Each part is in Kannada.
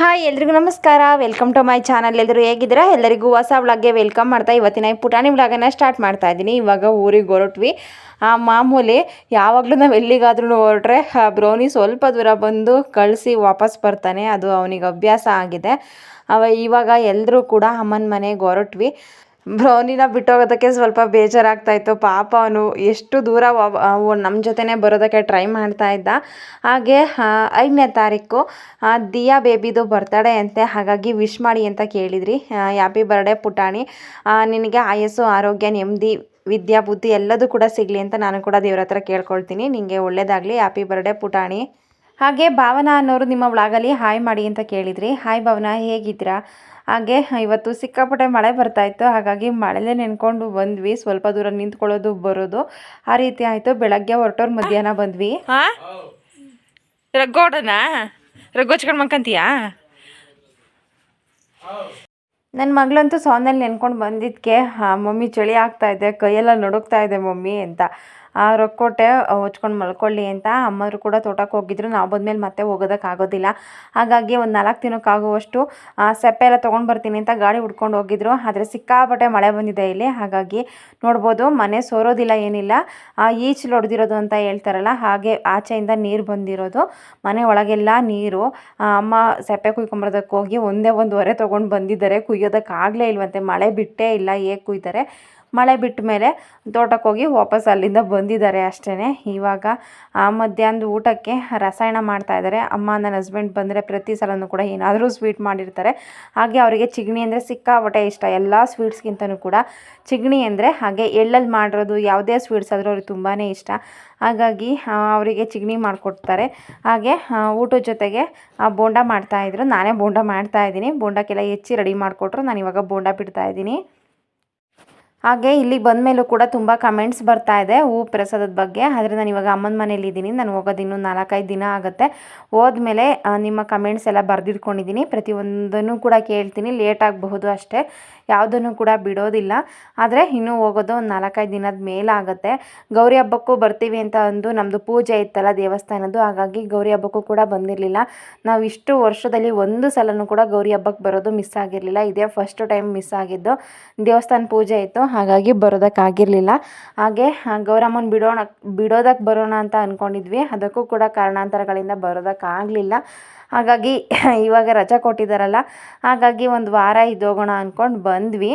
ಹಾಯ್ ಎಲ್ರಿಗೂ ನಮಸ್ಕಾರ. ವೆಲ್ಕಮ್ ಟು ಮೈ ಚಾನಲ್ ಎಲ್ಲರೂ ಹೇಗಿದ್ದೀರಾ? ಎಲ್ಲರಿಗೂ ಹೊಸ ವ್ಲಾಗ್ಗೆ ವೆಲ್ಕಮ್ ಮಾಡ್ತಾ ಇವತ್ತಿನ ಪುಟಾಣಿ ವ್ಲಾಗನ್ನು ಸ್ಟಾರ್ಟ್ ಮಾಡ್ತಾ ಇದ್ದೀನಿ. ಇವಾಗ ಊರಿಗೆ ಹೊರಟ್ವಿ. ಆ, ಮಾಮೂಲಿ ಯಾವಾಗಲೂ ನಾವು ಎಲ್ಲಿಗಾದ್ರೂ ಹೊರಟ್ರೆ ಬ್ರೌನಿ ಸ್ವಲ್ಪ ದೂರ ಬಂದು ಕಳಿಸಿ ವಾಪಸ್ ಬರ್ತಾನೆ. ಅದು ಅವನಿಗೆ ಅಭ್ಯಾಸ ಆಗಿದೆ. ಅವ ಇವಾಗ ಎಲ್ಲರೂ ಕೂಡ ಅಮ್ಮನ ಮನೆಗೆ ಹೊರಟ್ವಿ. ಬ್ರೌನಿನ ಬಿಟ್ಟೋಗೋದಕ್ಕೆ ಸ್ವಲ್ಪ ಬೇಜಾರಾಗ್ತಾ ಇತ್ತು ಪಾಪ ಅವನು ಎಷ್ಟು ದೂರ ನಮ್ಮ ಜೊತೆನೇ ಬರೋದಕ್ಕೆ ಟ್ರೈ ಮಾಡ್ತಾ ಇದ್ದ. ಹಾಗೆ ಐದನೇ ತಾರೀಕು ದಿಯಾ ಬೇಬಿದು ಬರ್ತಡೇ ಅಂತೆ. ಹಾಗಾಗಿ ವಿಶ್ ಮಾಡಿ ಅಂತ ಕೇಳಿದ್ರಿ. ಹ್ಯಾಪಿ ಬರ್ಡೇ ಪುಟಾಣಿ. ನಿನಗೆ ಆಯಸ್ಸು, ಆರೋಗ್ಯ, ನೆಮ್ಮದಿ, ವಿದ್ಯಾ, ಬುದ್ಧಿ ಎಲ್ಲದೂ ಕೂಡ ಸಿಗಲಿ ಅಂತ ನಾನು ಕೂಡ ದೇವ್ರ ಹತ್ರ ಕೇಳ್ಕೊಳ್ತೀನಿ. ನಿನಗೆ ಒಳ್ಳೆಯದಾಗಲಿ ಹ್ಯಾಪಿ ಬರ್ಡೇ ಪುಟಾಣಿ. ಹಾಗೆ ಭಾವನಾ ಅನ್ನೋರು ನಿಮ್ಮ ಒಳಗಲ್ಲಿ ಹಾಯ್ ಮಾಡಿ ಅಂತ ಕೇಳಿದ್ರಿ. ಹಾಯ್ ಭಾವನಾ ಹೇಗಿದ್ದೀರಾ? ಹಾಗೆ ಇವತ್ತು ಸಿಕ್ಕಾಪಟ್ಟೆ ಮಳೆ ಬರ್ತಾ ಇತ್ತು. ಹಾಗಾಗಿ ಮಳೆಲೇ ನೆನ್ಕೊಂಡು ಬಂದ್ವಿ. ಸ್ವಲ್ಪ ದೂರ ನಿಂತ್ಕೊಳ್ಳೋದು ಬರೋದು. ಆ ರೀತಿ ಆಯಿತು. ಬೆಳಗ್ಗೆ ಹೊರಟೋರು ಮಧ್ಯಾಹ್ನ ಬಂದ್ವಿ. ಹಾಂ? ರಗ್ಗೋಡನಾ ಮಕ್ಕಂತೀಯಾ ನನ್ನ ಮಗಳಂತೂ ಸೌಂದಲ್ಲಿ ನೆನ್ಕೊಂಡು ಬಂದಿದ್ದಕ್ಕೆ ಮಮ್ಮಿ ಚಳಿ ಆಗ್ತಾ ಇದೆ. ಕೈಯೆಲ್ಲ ನಡುಗ್ತಾ ಇದೆ ಮಮ್ಮಿ ಅಂತ. ಆ ರೊಕ್ಕೋಟೆ ಹೊಚ್ಕೊಂಡು ಮಲ್ಕೊಳ್ಳಿ ಅಂತ ಅಮ್ಮರು ಕೂಡ ತೋಟಕ್ಕೆ ಹೋಗಿದ್ರು. ನಾವು ಬಂದ್ಮೇಲೆ ಮತ್ತೆ ಹೋಗೋದಕ್ಕಾಗೋದಿಲ್ಲ ಹಾಗಾಗಿ ಒಂದು ನಾಲ್ಕು ದಿನಕ್ಕಾಗುವಷ್ಟು ಆ, ಸೆಪ್ಪೆ ಎಲ್ಲ ತೊಗೊಂಡು ಬರ್ತೀನಿ ಅಂತ ಗಾಡಿ ಹುಡ್ಕೊಂಡು ಹೋಗಿದ್ರು. ಆದರೆ ಸಿಕ್ಕಾಪಟ್ಟೆ ಮಳೆ ಬಂದಿದೆ ಇಲ್ಲಿ. ಹಾಗಾಗಿ ನೋಡ್ಬೋದು ಮನೆ ಸೋರೋದಿಲ್ಲ ಏನಿಲ್ಲ. ಆ ಈಚಲು ಹೊಡೆದಿರೋದು ಅಂತ ಹೇಳ್ತಾರಲ್ಲ ಹಾಗೆ ಆಚೆಯಿಂದ ನೀರು ಬಂದಿರೋದು. ಮನೆ ಒಳಗೆಲ್ಲ ನೀರು. ಅಮ್ಮ ಸೆಪ್ಪೆ ಕುಯ್ಕೊಂಬರೋದಕ್ಕೆ ಹೋಗಿ ಒಂದೇ ಒಂದು ಹೊರೆ ತೊಗೊಂಡು ಬಂದಿದ್ದಾರೆ. ಕುಯ್ಯೋದಕ್ಕಾಗಲೇ ಇಲ್ವಂತೆ. ಮಳೆ ಬಿಟ್ಟೇ ಇಲ್ಲ ಹೇಗೆ ಕುಯ್ತಾರೆ? ಮಳೆ ಬಿಟ್ಟ ಮೇಲೆ ತೋಟಕ್ಕೆ ಹೋಗಿ ವಾಪಸ್ ಅಲ್ಲಿಂದ ಬಂದಿದ್ದಾರೆ ಅಷ್ಟೇ ಇವಾಗ, ಆ ಮಧ್ಯಾಹ್ನದ ಊಟಕ್ಕೆ ರಸಾಯನ ಮಾಡ್ತಾ ಇದ್ದಾರೆ. ಅಮ್ಮ ನನ್ನ ಹಸ್ಬೆಂಡ್ ಬಂದರೆ ಪ್ರತಿ ಸಲನೂ ಕೂಡ ಏನಾದರೂ ಸ್ವೀಟ್ ಮಾಡಿರ್ತಾರೆ. ಹಾಗೆ ಅವರಿಗೆ ಚಿಗಣಿ ಅಂದರೆ ಸಿಕ್ಕಾಪಟ್ಟೆ ಇಷ್ಟ. ಎಲ್ಲ ಸ್ವೀಟ್ಸ್ಗಿಂತನೂ ಕೂಡ ಚಿಗಣಿ ಅಂದರೆ ಹಾಗೆ ಎಳ್ಳಲ್ಲಿ ಮಾಡಿರೋದು ಯಾವುದೇ ಸ್ವೀಟ್ಸ್ ಆದರೂ ಅವ್ರಿಗೆ ತುಂಬಾ ಇಷ್ಟ. ಹಾಗಾಗಿ ಅವರಿಗೆ ಚಿಗಣಿ ಮಾಡಿಕೊಡ್ತಾರೆ. ಹಾಗೆ ಊಟದ ಜೊತೆಗೆ ಬೋಂಡ ಮಾಡ್ತಾಯಿದ್ರು ನಾನೇ ಬೋಂಡ ಮಾಡ್ತಾಯಿದ್ದೀನಿ ಬೋಂಡಕ್ಕೆಲ್ಲ ಹೆಚ್ಚಿ ರೆಡಿ ಮಾಡಿಕೊಟ್ರು. ನಾನು ಇವಾಗ ಬೋಂಡ ಬಿಡ್ತಾ ಇದ್ದೀನಿ. ಹಾಗೆ ಇಲ್ಲಿಗೆ ಬಂದ ಮೇಲೂ ಕೂಡ ತುಂಬ ಕಮೆಂಟ್ಸ್ ಬರ್ತಾ ಇದೆ ಹೂ ಪ್ರಸಾದದ ಬಗ್ಗೆ. ಆದರೆ ನಾನು ಇವಾಗ ಅಮ್ಮನ ಮನೇಲಿ ಇದ್ದೀನಿ. ನಾನು ಹೋಗೋದು ಇನ್ನೂ ನಾಲ್ಕೈದು ದಿನ ಆಗುತ್ತೆ. ಹೋದ್ಮೇಲೆ ನಿಮ್ಮ ಕಮೆಂಟ್ಸ್ ಎಲ್ಲ ಬರೆದಿಟ್ಕೊಂಡಿದ್ದೀನಿ. ಪ್ರತಿಯೊಂದನ್ನು ಕೂಡ ಕೇಳ್ತೀನಿ. ಲೇಟ್ ಆಗಬಹುದು ಅಷ್ಟೇ. ಯಾವುದನ್ನು ಕೂಡ ಬಿಡೋದಿಲ್ಲ. ಆದರೆ ಇನ್ನೂ ಹೋಗೋದು ಒಂದು ನಾಲ್ಕೈದು ದಿನದ ಮೇಲಾಗುತ್ತೆ ಗೌರಿ ಹಬ್ಬಕ್ಕೂ ಬರ್ತೀವಿ ಅಂತ ಅಂದು ನಮ್ಮದು ಪೂಜೆ ಇತ್ತಲ್ಲ ದೇವಸ್ಥಾನದ್ದು, ಹಾಗಾಗಿ ಗೌರಿ ಹಬ್ಬಕ್ಕೂ ಕೂಡ ಬಂದಿರಲಿಲ್ಲ. ನಾವು ಇಷ್ಟು ವರ್ಷದಲ್ಲಿ ಒಂದು ಸಲನೂ ಕೂಡ ಗೌರಿ ಹಬ್ಬಕ್ಕೆ ಬರೋದು ಮಿಸ್ ಆಗಿರಲಿಲ್ಲ. ಇದೇ ಫಸ್ಟ್ ಟೈಮ್ ಮಿಸ್ ಆಗಿದ್ದು. ದೇವಸ್ಥಾನ ಪೂಜೆ ಇತ್ತು, ಹಾಗಾಗಿ ಬರೋದಕ್ಕಾಗಿರಲಿಲ್ಲ. ಹಾಗೆ ಗೌರಮ್ಮನ ಬಿಡೋಣ ಬಿಡೋದಕ್ಕೆ ಬರೋಣ ಅಂತ ಅಂದ್ಕೊಂಡಿದ್ವಿ ಅದಕ್ಕೂ ಕೂಡ ಕಾರಣಾಂತರಗಳಿಂದ ಬರೋದಕ್ಕಾಗಲಿಲ್ಲ. ಹಾಗಾಗಿ, ಇವಾಗ ರಜೆ ಕೊಟ್ಟಿದ್ದಾರಲ್ಲ ಹಾಗಾಗಿ ಒಂದು ವಾರ ಇದ್ದೋಗೋಣ ಅಂದ್ಕೊಂಡು ಬಂದ್ವಿ.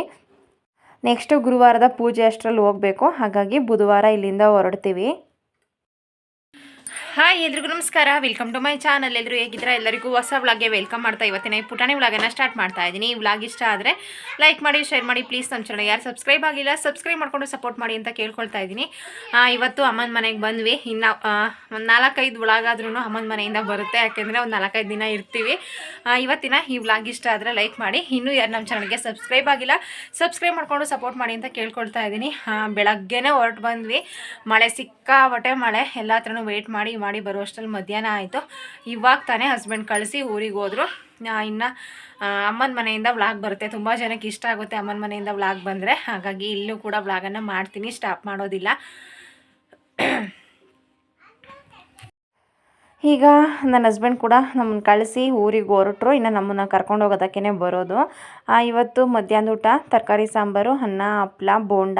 ನೆಕ್ಸ್ಟು ಗುರುವಾರದ ಪೂಜೆ ಅಷ್ಟರಲ್ಲಿ ಹೋಗಬೇಕು. ಹಾಗಾಗಿ ಬುಧವಾರ ಇಲ್ಲಿಂದ ಹೊರಡ್ತೀವಿ. ಹಾಯ್ ಎಲ್ರಿಗೂ ನಮಸ್ಕಾರ. ವೆಲ್ಕಮ್ ಟು ಮೈ ಚಾನಲ್ ಎಲ್ಲರೂ ಹೇಗಿದ್ರೆ ಎಲ್ಲರಿಗೂ ಹೊಸ ವ್ಲಾಗ್ಗೆ ವೆಲ್ಕಮ್ ಮಾಡ್ತಾ ಇವತ್ತಿನ ಈ ಪುಟಾಣಿ ವ್ಲಾಗನ್ನು ಸ್ಟಾರ್ಟ್ ಮಾಡ್ತಾ ಇದ್ದೀನಿ. ಈ ವ್ಲಾಗ್ ಇಷ್ಟ ಆದರೆ ಲೈಕ್ ಮಾಡಿ ಶೇರ್ ಮಾಡಿ. ಪ್ಲೀಸ್ ನಮ್ಮ ಚಾನಲ್ ಯಾರು ಸಬ್ಸ್ಕ್ರೈಬ್ ಆಗಿಲ್ಲ ಸಬ್ಸ್ಕ್ರೈಬ್ ಮಾಡ್ಕೊಂಡು ಸಪೋರ್ಟ್ ಮಾಡಿ ಅಂತ ಕೇಳ್ಕೊಳ್ತಾ ಇದ್ದೀನಿ. ಇವತ್ತು ಅಮ್ಮನ ಮನೆಗೆ ಬಂದ್ವಿ. ಇನ್ನು ಒಂದು ನಾಲ್ಕೈದು ವ್ಲಾಗ್ ಆದ್ರೂ ಅಮ್ಮನ ಮನೆಯಿಂದ ಬರುತ್ತೆ. ಯಾಕೆಂದರೆ ಒಂದು ನಾಲ್ಕೈದು ದಿನ ಇರ್ತೀವಿ. ಇವತ್ತಿನ ಈ ವ್ಲಾಗ್ ಇಷ್ಟ ಆದರೆ ಲೈಕ್ ಮಾಡಿ. ಇನ್ನೂ ಯಾರು ನಮ್ಮ ಚಾನಲ್ಗೆ ಸಬ್ಸ್ಕ್ರೈಬ್ ಆಗಿಲ್ಲ ಸಬ್ಸ್ಕ್ರೈಬ್ ಮಾಡಿಕೊಂಡು ಸಪೋರ್ಟ್ ಮಾಡಿ ಅಂತ ಕೇಳ್ಕೊಳ್ತಾ ಇದ್ದೀನಿ. ಬೆಳಗ್ಗೆನೇ ಹೊರಟು ಬಂದ್ವಿ. ಮಳೆ ಸಿಕ್ಕಾಪಟ್ಟೆ ಮಳೆ. ಎಲ್ಲ ಹತ್ರನೂ ವೆಯ್ಟ್ ಮಾಡಿ ಮಾಡಿ ಬರುವಷ್ಟರಲ್ಲಿ ಮಧ್ಯಾಹ್ನ ಆಯಿತು. ಇವಾಗ ತಾನೇ ಹಸ್ಬೆಂಡ್ ಕಳಿಸಿ ಊರಿಗೆ ಹೋದರು. ಇನ್ನು ಅಮ್ಮನ ಮನೆಯಿಂದ ವ್ಲಾಗ್ ಬರುತ್ತೆ. ತುಂಬ ಜನಕ್ಕೆ ಇಷ್ಟ ಆಗುತ್ತೆ ಅಮ್ಮನ ಮನೆಯಿಂದ ವ್ಲಾಗ್ ಬಂದರೆ. ಹಾಗಾಗಿ ಇಲ್ಲೂ ಕೂಡ ವ್ಲಾಗನ್ನು ಮಾಡ್ತೀನಿ ಸ್ಟಾಪ್ ಮಾಡೋದಿಲ್ಲ. ಈಗ ನನ್ನ ಹಸ್ಬೆಂಡ್ ಕೂಡ ನಮ್ಮನ್ನು ಕಳಿಸಿ ಊರಿಗೆ ಹೊರಟರು. ಇನ್ನು ನಮ್ಮನ್ನು ಕರ್ಕೊಂಡು ಹೋಗೋದಕ್ಕೇ ಬರೋದು. ಇವತ್ತು ಮಧ್ಯಾಹ್ನ ಊಟ, ತರಕಾರಿ ಸಾಂಬಾರು, ಅನ್ನ, ಹಪ್ಳ, ಬೋಂಡ.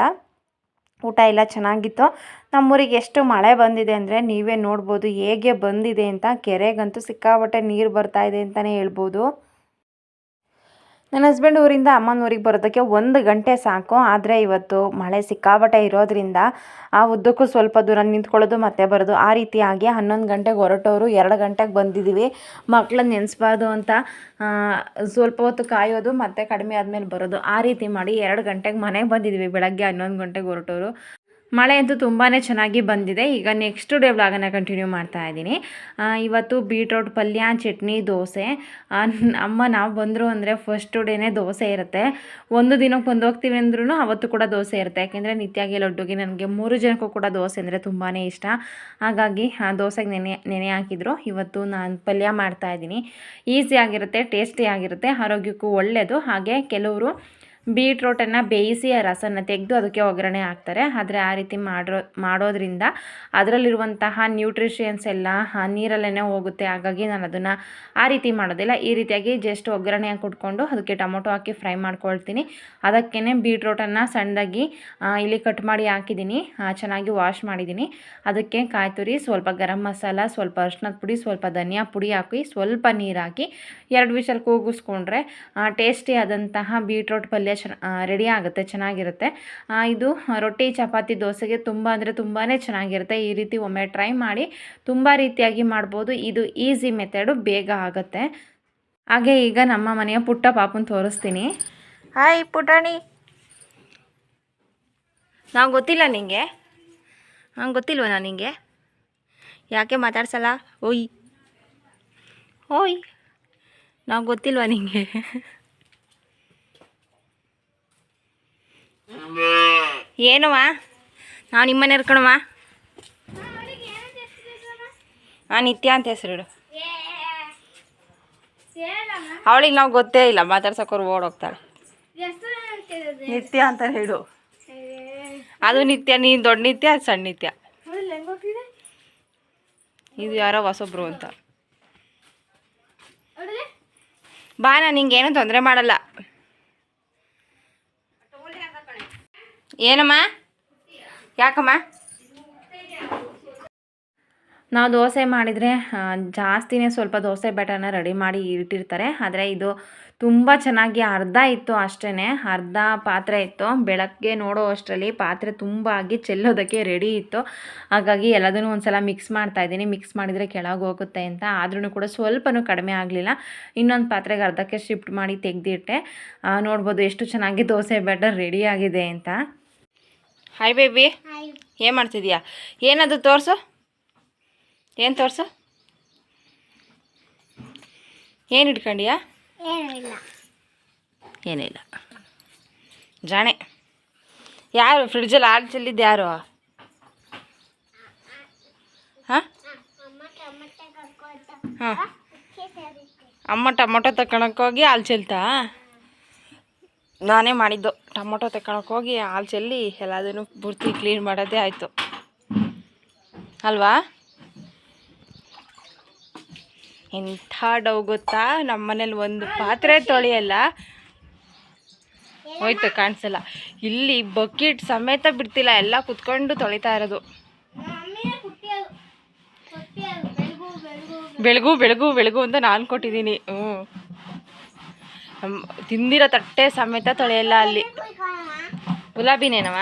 ಊಟ ಎಲ್ಲ ಚೆನ್ನಾಗಿತ್ತು, ನಮ್ಮೂರಿಗೆ ಎಷ್ಟು ಮಳೆ ಬಂದಿದೆ ಅಂದರೆ ನೀವೇ ನೋಡ್ಬೋದು, ಹೇಗೆ ಬಂದಿದೆ ಅಂತ ಕೆರೆಗಂತೂ ಸಿಕ್ಕಾಪಟ್ಟೆ ನೀರು ಬರ್ತಾ ಇದೆ ಅಂತಲೇ ಹೇಳ್ಬೋದು. ನನ್ನ ಹಸ್ಬೆಂಡ್ ಊರಿಂದ ಅಮ್ಮನ ಊರಿಗೆ ಬರೋದಕ್ಕೆ ಒಂದು ಗಂಟೆ ಸಾಕು. ಆದರೆ ಇವತ್ತು ಮಳೆ ಸಿಕ್ಕಾಪಟ್ಟೆ ಇರೋದ್ರಿಂದ ಆ ಉದ್ದಕ್ಕೂ ಸ್ವಲ್ಪ ದೂರ ನಿಂತ್ಕೊಳ್ಳೋದು, ಮತ್ತೆ ಬರೋದು. ಆ ರೀತಿಯಾಗಿ ಹನ್ನೊಂದು ಗಂಟೆಗೆ ಹೊರಟವರು ಎರಡು ಗಂಟೆಗೆ ಬಂದಿದ್ದೀವಿ ಮಕ್ಕಳನ್ನ ನೆನೆಸ್ಬಾರ್ದು ಅಂತ ಸ್ವಲ್ಪ ಹೊತ್ತು ಕಾಯೋದು, ಮತ್ತೆ ಕಡಿಮೆ ಆದಮೇಲೆ ಬರೋದು. ಆ ರೀತಿ ಮಾಡಿ ಎರಡು ಗಂಟೆಗೆ ಮನೆಗೆ ಬಂದಿದ್ದೀವಿ ಬೆಳಗ್ಗೆ ಹನ್ನೊಂದು ಗಂಟೆಗೆ ಹೊರಟವರು ಮಳೆ ಅಂತೂ ತುಂಬಾ ಚೆನ್ನಾಗಿ ಬಂದಿದೆ. ಈಗ ನೆಕ್ಸ್ಟ್ ಡೇ ವ್ಲಾಗನ್ನು ಕಂಟಿನ್ಯೂ ಮಾಡ್ತಾ ಇದ್ದೀನಿ. ಇವತ್ತು ಬೀಟ್ರೋಟ್ ಪಲ್ಯ ಚಟ್ನಿ, ದೋಸೆ. ಅಮ್ಮ ನಾವು ಬಂದರು ಅಂದರೆ ಫಸ್ಟ್ ಡೇನೇ ದೋಸೆ ಇರುತ್ತೆ. ಒಂದು ದಿನಕ್ಕೆ ಬಂದು ಹೋಗ್ತೀವಿ ಅಂದ್ರೂ ಅವತ್ತು ಕೂಡ ದೋಸೆ ಇರುತ್ತೆ. ಯಾಕೆಂದರೆ ನಿತ್ಯಾಗಿ ಲಡ್ಡುಗೆ ನನಗೆ ಮೂರು ಜನಕ್ಕೂ ಕೂಡ ದೋಸೆ ಅಂದರೆ ತುಂಬಾ ಇಷ್ಟ. ಹಾಗಾಗಿ ದೋಸೆಗೆ ನೆನೆ ನೆನೆ ಹಾಕಿದ್ರು. ಇವತ್ತು ನಾನು ಪಲ್ಯ ಮಾಡ್ತಾ ಇದ್ದೀನಿ. ಈಸಿ ಆಗಿರುತ್ತೆ ಟೇಸ್ಟಿ ಆಗಿರುತ್ತೆ, ಆರೋಗ್ಯಕ್ಕೂ ಒಳ್ಳೆಯದು ಹಾಗೆ ಕೆಲವರು ಬೀಟ್ರೋಟನ್ನು ಬೇಯಿಸಿ ಆ ರಸನ ತೆಗೆದು ಅದಕ್ಕೆ ಒಗ್ಗರಣೆ ಹಾಕ್ತಾರೆ. ಆದರೆ ಆ ರೀತಿ ಮಾಡೋ ಮಾಡೋದ್ರಿಂದ ಅದರಲ್ಲಿರುವಂತಹ ನ್ಯೂಟ್ರಿಷಿಯನ್ಸ್ ಎಲ್ಲ ನೀರಲ್ಲೇ ಹೋಗುತ್ತೆ. ಹಾಗಾಗಿ ನಾನು ಅದನ್ನು ಆ ರೀತಿ ಮಾಡೋದಿಲ್ಲ. ಈ ರೀತಿಯಾಗಿ ಜಸ್ಟ್ ಒಗ್ಗರಣೆ ಕೊಟ್ಕೊಂಡು ಅದಕ್ಕೆ ಟೊಮೊಟೊ ಹಾಕಿ ಫ್ರೈ ಮಾಡ್ಕೊಳ್ತೀನಿ. ಅದಕ್ಕೇ ಬೀಟ್ರೋಟನ್ನು ಸಣ್ಣದಾಗಿ ಇಲ್ಲಿ ಕಟ್ ಮಾಡಿ ಹಾಕಿದ್ದೀನಿ. ಚೆನ್ನಾಗಿ ವಾಶ್ ಮಾಡಿದ್ದೀನಿ. ಅದಕ್ಕೆ ಕಾಯಿ ತುರಿ ಸ್ವಲ್ಪ ಗರಂ ಮಸಾಲ, ಸ್ವಲ್ಪ ಅರ್ಶಿನದ ಪುಡಿ, ಸ್ವಲ್ಪ ಧನಿಯಾ ಪುಡಿ ಹಾಕಿ, ಸ್ವಲ್ಪ ನೀರು ಹಾಕಿ ಎರಡು ವಿಷಲ್ ಕೂಗಿಸ್ಕೊಂಡ್ರೆ ಟೇಸ್ಟಿ ಆದಂತಹ ಬೀಟ್ರೋಟ್ ಪಲ್ಯ ಚೆನ್ನ ರೆಡಿ ಆಗುತ್ತೆ, ಚೆನ್ನಾಗಿರುತ್ತೆ. ಇದು ರೊಟ್ಟಿ, ಚಪಾತಿ, ದೋಸೆಗೆ ತುಂಬ ಅಂದರೆ ತುಂಬಾ ಚೆನ್ನಾಗಿರುತ್ತೆ. ಈ ರೀತಿ ಒಮ್ಮೆ ಟ್ರೈ ಮಾಡಿ ತುಂಬ ರೀತಿಯಾಗಿ ಮಾಡ್ಬೋದು. ಇದು ಈಸಿ ಮೆಥಡು ಬೇಗ ಆಗುತ್ತೆ. ಹಾಗೆ ಈಗ ನಮ್ಮ ಮನೆಯ ಪುಟ್ಟ ಪಾಪುನ ತೋರಿಸ್ತೀನಿ. ಹಾಯ್ ಪುಟಾಣಿ. ನಾವು ಗೊತ್ತಿಲ್ಲ ನಿಂಗೆ. ಗೊತ್ತಿಲ್ವ ನಾನು ನಿಂಗೆ? ಯಾಕೆ ಮಾತಾಡ್ಸಲ್ಲ? ಓಯ್. ಓಯ್. ನಾವು ಗೊತ್ತಿಲ್ವಾ ನಿಂಗೆ? ಏನವ್ವ? ನಾವು ನಿಮ್ಮನೆ ಕಣವ್ವ. ಹಾಂ ನಿತ್ಯ ಅಂತ ಹೆಸರಿಡು ಅವಳಿಗೆ ನಾವು ಗೊತ್ತೇ ಇಲ್ಲ ಮಾತಾಡ್ಸೋಕೋರು ಓಡೋಗ್ತಾಳೆ. ನಿತ್ಯ ಅಂತ ಹೇಳು. ಅದು ನಿತ್ಯ, ನೀನು ದೊಡ್ಡ ನಿತ್ಯ, ಅದು ಸಣ್ಣ ನಿತ್ಯ? ಇದು ಯಾರೋ ಹೊಸೊಬ್ರು ಅಂತ. ಬಾ ನಾನು ನಿಂಗೇನು ತೊಂದರೆ ಮಾಡಲ್ಲ. ಏನಮ್ಮ? ಯಾಕಮ್ಮ? ನಾವು ದೋಸೆ ಮಾಡಿದರೆ ಜಾಸ್ತಿನೇ ಸ್ವಲ್ಪ ದೋಸೆ ಬ್ಯಾಟರ್ನ ರೆಡಿ ಮಾಡಿ ಇಟ್ಟಿರ್ತಾರೆ. ಆದರೆ ಇದು ತುಂಬ ಚೆನ್ನಾಗಿ ಅರ್ಧ ಇತ್ತು ಅಷ್ಟೇ ಅರ್ಧ ಪಾತ್ರೆ ಇತ್ತು. ಬೆಳಗ್ಗೆ ನೋಡೋ ಅಷ್ಟರಲ್ಲಿ ಪಾತ್ರೆ ತುಂಬ ಆಗಿ ಚೆಲ್ಲೋದಕ್ಕೆ ರೆಡಿ ಇತ್ತು. ಹಾಗಾಗಿ ಎಲ್ಲದನ್ನೂ ಒಂದ್ಸಲ ಮಿಕ್ಸ್ ಮಾಡ್ತಾ ಇದ್ದೀನಿ. ಮಿಕ್ಸ್ ಮಾಡಿದರೆ ಕೆಳಗೆ ಹೋಗುತ್ತೆ ಅಂತ. ಆದ್ರೂ ಕೂಡ ಸ್ವಲ್ಪನೂ ಕಡಿಮೆ ಆಗಲಿಲ್ಲ. ಇನ್ನೊಂದು ಪಾತ್ರೆಗೆ ಅರ್ಧಕ್ಕೆ ಶಿಫ್ಟ್ ಮಾಡಿ ತೆಗೆದಿಟ್ಟೆ. ನೋಡ್ಬೋದು ಎಷ್ಟು ಚೆನ್ನಾಗಿ ದೋಸೆ ಬ್ಯಾಟರ್ ರೆಡಿ ಆಗಿದೆ ಅಂತ. ಹಾಯ್ ಬೇಬಿ ಏನು ಮಾಡ್ತಿದ್ಯಾ? ಏನದು ತೋರಿಸು? ಏನು ತೋರಿಸು? ಏನು ಇಟ್ಕೊಂಡಿಯಾ? ಏನಿಲ್ಲ. ಜಾಣೆ. ಯಾರು? ಫ್ರಿಡ್ಜಲ್ಲಿ ಹಾಲು ಚೆಲ್ಲಿದ್ದು ಯಾರು? ಹಾಂ? ಹಾಂ. ಅಮ್ಮ ಟೊಮೊಟೊ ತಗೊಳಕ್ಕೆ ಹೋಗಿ ಹಾಲು ಚೆಲ್ತಾ? ನಾನೇ ಮಾಡಿದ್ದು. ಟೊಮೊಟೊ ತಗೊಳಕ್ಕೆ ಹೋಗಿ ಹಾಲು ಚೆಲ್ಲಿ ಎಲ್ಲದನ್ನು ಪೂರ್ತಿ ಕ್ಲೀನ್ ಮಾಡೋದೇ ಆಯಿತು. ಅಲ್ವಾ? ಎಂಥ ಡವ್ ಗೊತ್ತಾ? ನಮ್ಮ ಮನೇಲಿ ಒಂದು ಪಾತ್ರೆ ತೊಳೆಯಲ್ಲ. ಹೋಯ್ತು ಕಾಣಿಸಲ್ಲ. ಇಲ್ಲಿ ಬಕೆಟ್ ಸಮೇತ ಬಿಡ್ತಿಲ್ಲ ಎಲ್ಲ ಕುತ್ಕೊಂಡು ತೊಳಿತಾ ಇರೋದು. ಬೆಳಗು ಬೆಳಗು ಬೆಳಗು. ಅಂತ ನಾನು ಕೊಟ್ಟಿದ್ದೀನಿ. ಹ್ಞೂ ತಿಂದಿರೋ ತಟ್ಟೆ ಸಮೇತ ತೊಳೆಯಲ್ಲ ಅಲ್ಲಿ. ಗುಲಾಬಿನೇನವ?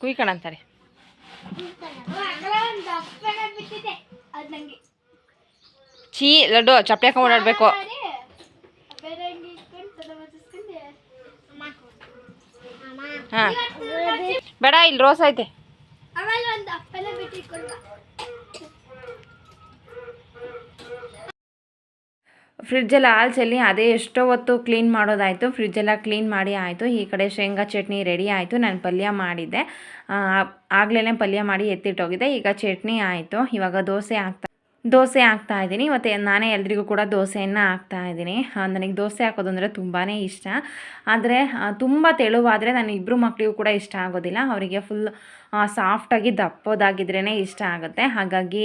ಕುಯ್ಕಣ ಅಂತಾರೆ ಚೀ ಲಡ್ಡು, ಚಪ್ಪಲಿ ಹಾಕೊಂಡು ಓಡಾಡಬೇಕು. ಹಾಂ. ಬೇಡ, ಇಲ್ಲಿ ರೋಸ್ ಐತೆ. ಫ್ರಿಡ್ಜೆಲ್ಲ ಹಾಲು ಅದೇ ಎಷ್ಟೋ ಹೊತ್ತು ಕ್ಲೀನ್ ಮಾಡೋದಾಯಿತು. ಫ್ರಿಡ್ಜೆಲ್ಲ ಕ್ಲೀನ್ ಮಾಡಿ ಆಯಿತು. ಈ ಕಡೆ ಶೇಂಗಾ ಚಟ್ನಿ ರೆಡಿ ಆಯಿತು. ನಾನು ಪಲ್ಯ ಮಾಡಿದ್ದೆ. ಆಗಲೇ ಪಲ್ಯ ಮಾಡಿ ಎತ್ತಿಟ್ಟೋಗಿದ್ದೆ. ಈಗ ಚಟ್ನಿ ಆಯಿತು. ಇವಾಗ ದೋಸೆ ಹಾಕ್ತಾ ದೋಸೆ ಹಾಕ್ತಾ ಇದ್ದೀನಿ. ಮತ್ತು ನಾನೇ ಎಲ್ರಿಗೂ ಕೂಡ ದೋಸೆಯನ್ನು ಹಾಕ್ತಾ ಇದ್ದೀನಿ. ನನಗೆ ದೋಸೆ ಹಾಕೋದಂದರೆ ತುಂಬಾ ಇಷ್ಟ. ಆದರೆ ತುಂಬ ತೆಳುವಾದರೆ ನಾನು ಇಬ್ಬರು ಮಕ್ಕಳಿಗೂ ಕೂಡ ಇಷ್ಟ ಆಗೋದಿಲ್ಲ. ಅವರಿಗೆ ಫುಲ್ ಸಾಫ್ಟಾಗಿ ದಪ್ಪೋದಾಗಿದ್ರೇ ಇಷ್ಟ ಆಗುತ್ತೆ. ಹಾಗಾಗಿ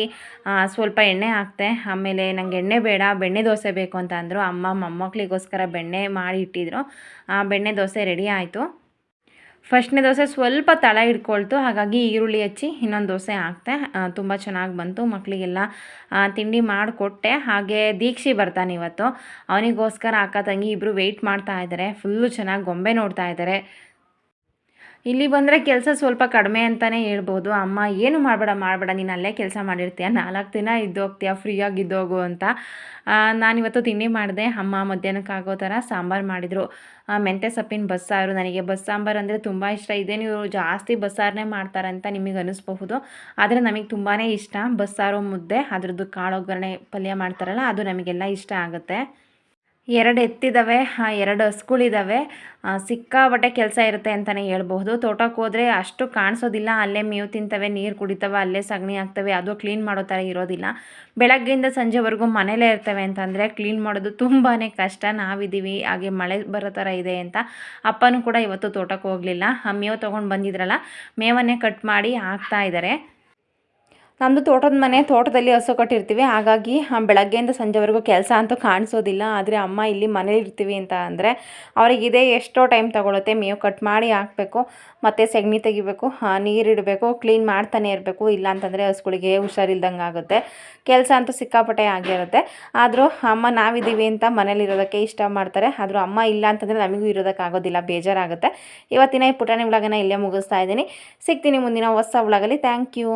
ಸ್ವಲ್ಪ ಎಣ್ಣೆ ಹಾಕ್ತೆ. ಆಮೇಲೆ ನನಗೆ ಎಣ್ಣೆ ಬೇಡ, ಬೆಣ್ಣೆ ದೋಸೆ ಬೇಕು ಅಂತ ಅಂದರು. ಅಮ್ಮ ಮೊಮ್ಮಕ್ಕಳಿಗೋಸ್ಕರ ಬೆಣ್ಣೆ ಮಾಡಿ ಇಟ್ಟಿದ್ರು. ಆ, ಬೆಣ್ಣೆ ದೋಸೆ ರೆಡಿ ಆಯಿತು. ಫಸ್ಟ್ನೇ ದೋಸೆ ಸ್ವಲ್ಪ ತಳ ಹಿಡ್ಕೊಳ್ತು, ಹಾಗಾಗಿ ಈರುಳ್ಳಿ ಹಚ್ಚಿ ಇನ್ನೊಂದು ದೋಸೆ ಹಾಕ್ತೆ. ತುಂಬ ಚೆನ್ನಾಗಿ ಬಂತು ಮಕ್ಕಳಿಗೆಲ್ಲ ತಿಂಡಿ ಮಾಡಿಕೊಟ್ಟೆ. ಹಾಗೆ ದೀಕ್ಷಿ ಬರ್ತಾನೆ ಇವತ್ತು. ಅವನಿಗೋಸ್ಕರ ಅಕ್ಕ ತಂಗಿ ಇಬ್ಬರು ವೆಯ್ಟ್ ಮಾಡ್ತಾ ಇದ್ದಾರೆ ಫುಲ್ಲು ಚೆನ್ನಾಗಿ ಗೊಂಬೆ ನೋಡ್ತಾ ಇದ್ದಾರೆ ಇಲ್ಲಿ ಬಂದರೆ ಕೆಲಸ ಸ್ವಲ್ಪ ಕಡಿಮೆ ಅಂತಲೇ ಹೇಳ್ಬೋದು. ಅಮ್ಮ, ಏನು ಮಾಡಬೇಡ ಮಾಡಬೇಡ, ನೀನು ಅಲ್ಲೇ ಕೆಲಸ ಮಾಡಿರ್ತೀಯ. ನಾಲ್ಕು ದಿನ ಇದ್ದೋಗ್ತೀಯ, ಫ್ರೀಯಾಗಿ ಇದ್ದೋಗು ಅಂತ. ನಾನಿವತ್ತು ತಿಂಡಿ ಮಾಡಿದೆ. ಅಮ್ಮ ಮಧ್ಯಾಹ್ನಕ್ಕಾಗೋ ಥರ ಸಾಂಬಾರು ಮಾಡಿದರು. ಮೆಂತ್ಯ ಸೊಪ್ಪಿನ ಬಸ್ಸಾರು, ನನಗೆ ಬಸ್ಸಾಂಬಾರು ಅಂದರೆ ತುಂಬ ಇಷ್ಟ. ಇದೇ ನೀವು ಜಾಸ್ತಿ ಬಸ್ಸಾರನ್ನೇ ಮಾಡ್ತಾರೆ ಅಂತ ನಿಮಗೆ ಅನಿಸ್ಬಹುದು. ಆದರೆ ನಮಗೆ ತುಂಬಾ ಇಷ್ಟ. ಬಸ್ಸಾರು, ಮುದ್ದೆ, ಅದ್ರದ್ದು ಕಾಳು ಒಗ್ಗರಣೆ ಪಲ್ಯ ಮಾಡ್ತಾರಲ್ಲ, ಅದು ನಮಗೆಲ್ಲ ಇಷ್ಟ ಆಗುತ್ತೆ. ಎರಡು ಎತ್ತಿದ್ದಾವೆ ಆ, ಎರಡು ಹಸುಗಳಿದ್ದಾವೆ ಆ, ಸಿಕ್ಕಾಪಟ್ಟೆ ಕೆಲಸ ಇರುತ್ತೆ ಅಂತಲೇ ಹೇಳ್ಬೋದು ತೋಟಕ್ಕೆ ಹೋದರೆ ಅಷ್ಟು ಕಾಣಿಸೋದಿಲ್ಲ. ಅಲ್ಲೇ ಮೇವು ತಿಂತವೆ ನೀರು ಕುಡಿತವೆ ಅಲ್ಲೇ ಸಗಣಿ ಹಾಕ್ತವೆ. ಅದು ಕ್ಲೀನ್ ಮಾಡೋ ಥರ ಇರೋದಿಲ್ಲ. ಬೆಳಗ್ಗೆಯಿಂದ ಸಂಜೆವರೆಗೂ ಮನೇಲೇ ಇರ್ತವೆ ಅಂತಂದರೆ ಕ್ಲೀನ್ ಮಾಡೋದು ತುಂಬಾ ಕಷ್ಟ. ನಾವಿದ್ದೀವಿ ಹಾಗೆ ಮಳೆ ಬರೋ ಥರ ಇದೆ ಅಂತ. ಅಪ್ಪನೂ ಕೂಡ ಇವತ್ತು ತೋಟಕ್ಕೆ ಹೋಗಲಿಲ್ಲ. ಮೇವು ತೊಗೊಂಡು ಬಂದಿದ್ರಲ್ಲ ಮೇವನ್ನೇ ಕಟ್ ಮಾಡಿ ಹಾಕ್ತಾ ಇದ್ದಾರೆ ನಮ್ಮದು ತೋಟದ ಮನೆ ತೋಟದಲ್ಲಿ ಹಸು ಕಟ್ಟಿರ್ತೀವಿ. ಹಾಗಾಗಿ ಬೆಳಗ್ಗೆಯಿಂದ ಸಂಜೆವರೆಗೂ ಕೆಲಸ ಅಂತೂ ಕಾಣಿಸೋದಿಲ್ಲ. ಆದರೆ ಅಮ್ಮ ಇಲ್ಲಿ ಮನೇಲಿ ಇರ್ತೀವಿ ಅಂತ ಅಂದರೆ ಅವರಿಗಿದೆ ಎಷ್ಟೋ ಟೈಮ್ ತಗೊಳುತ್ತೆ. ಮೇವು ಕಟ್ ಮಾಡಿ ಹಾಕಬೇಕು, ಮತ್ತು ಸೆಗಣಿ ತೆಗಿಬೇಕು ನೀರಿಡಬೇಕು ಕ್ಲೀನ್ ಮಾಡ್ತಾನೆ ಇರಬೇಕು. ಇಲ್ಲ ಅಂತಂದರೆ ಹಸುಗಳಿಗೆ ಹುಷಾರಿಲ್ದಂಗೆ ಆಗುತ್ತೆ. ಕೆಲಸ ಅಂತೂ ಸಿಕ್ಕಾಪಟ್ಟೆ ಆಗಿರುತ್ತೆ. ಆದರೂ, ಅಮ್ಮ ನಾವಿದ್ದೀವಿ ಅಂತ ಮನೇಲಿರೋದಕ್ಕೆ ಇಷ್ಟ ಮಾಡ್ತಾರೆ. ಆದರೂ ಅಮ್ಮ ಇಲ್ಲ ಅಂತಂದರೆ ನಮಗೂ ಇರೋದಕ್ಕಾಗೋದಿಲ್ಲ ಬೇಜಾರಾಗುತ್ತೆ. ಇವತ್ತಿನ ಈ ಪುಟಾಣಿ ವ್ಲಾಗನ ಇಲ್ಲೇ ಮುಗಿಸ್ತಾ ಇದ್ದೀನಿ. ಸಿಗ್ತೀನಿ ಮುಂದಿನ ಹೊಸ ವ್ಲಾಗಲ್ಲಿ. Thank you.